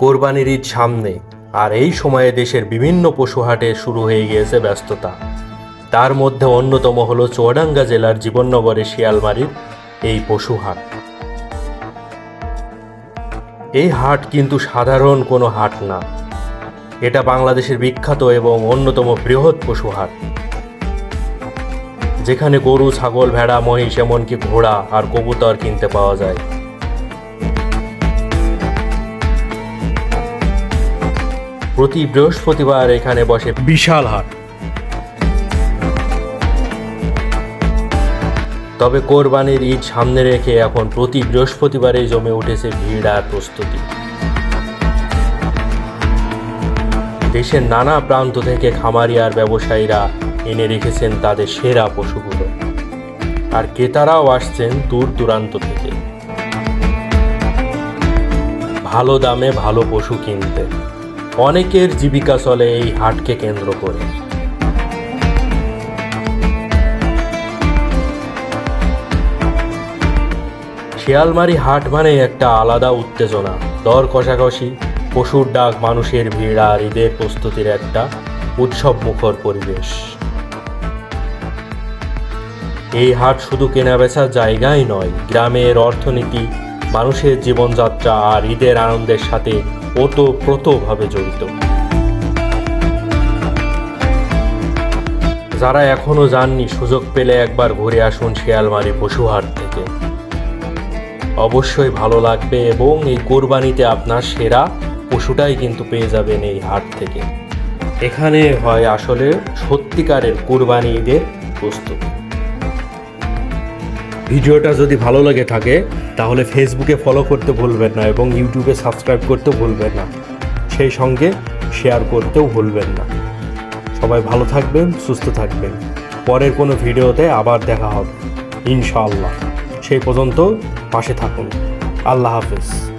কোরবানির ঈদ সামনে। আর এই সময়ে দেশের বিভিন্ন পশু হাটে শুরু হয়ে গিয়েছে ব্যস্ততা। তার মধ্যে অন্যতম হলো চুয়াডাঙ্গা জেলার জীবননগরে শিয়ালমারির এই পশু হাট এই হাট কিন্তু সাধারণ কোনো হাট না। এটা বাংলাদেশের বিখ্যাত এবং অন্যতম বৃহৎ পশু হাট যেখানে গরু, ছাগল, ভেড়া, মহিষ, এমনকি ঘোড়া আর কবুতর কিনতে পাওয়া যায়। প্রতি বৃহস্পতিবার এখানে বসে বিশাল হাট। তবে কোরবানির ঈদ সামনে রেখে এখন প্রতি বৃহস্পতিবারেই জমে উঠেছে ভিড় আর প্রস্তুতি। দেশের নানা প্রান্ত থেকে খামারি আর ব্যবসায়ীরা এনে রেখেছেন তাদের সেরা পশুগুলো। আর ক্রেতারাও আসছেন দূর দূরান্ত থেকে। ভালো দামে ভালো পশু কিনতে। অনেকের জীবিকা চলে এই হাটকে কেন্দ্র করে। শিয়ালমারি হাট মানে একটা আলাদা উত্তেজনা, দর কষাকষি, পশুর ডাক, মানুষের ভিড় আর ঈদের প্রস্তুতির একটা উৎসব মুখর পরিবেশ। এই হাট শুধু কেনাবেচার জায়গাই নয়, গ্রামের অর্থনীতি, মানুষের জীবনযাত্রা আর ঈদের আনন্দের সাথে ওতপ্রোতভাবে জড়িত। যারা এখনও যাননি, সুযোগ পেলে একবার ঘুরে আসুন শিয়ালমারি পশুহাট থেকে। অবশ্যই ভালো লাগবে এবং এই কোরবানিতে আপনার সেরা পশুটাই কিন্তু পেয়ে যাবেন এই হাট থেকে। এখানে হয় আসলে সত্যিকারের কোরবানি ঈদের প্রস্তুতি ভিডিওটা যদি ভালো লাগে থাকে, তাহলে ফেসবুকে ফলো করতে ভুলবেন না এবং ইউটিউবে সাবস্ক্রাইব করতে ভুলবেন না। সেই সঙ্গে শেয়ার করতেও ভুলবেন না। সবাই ভালো থাকবেন, সুস্থ থাকবেন। পরের কোনো ভিডিওতে আবার দেখা হবে। ইনশাআল্লাহ। সেই পর্যন্ত পাশে থাকুন। আল্লাহ হাফেজ।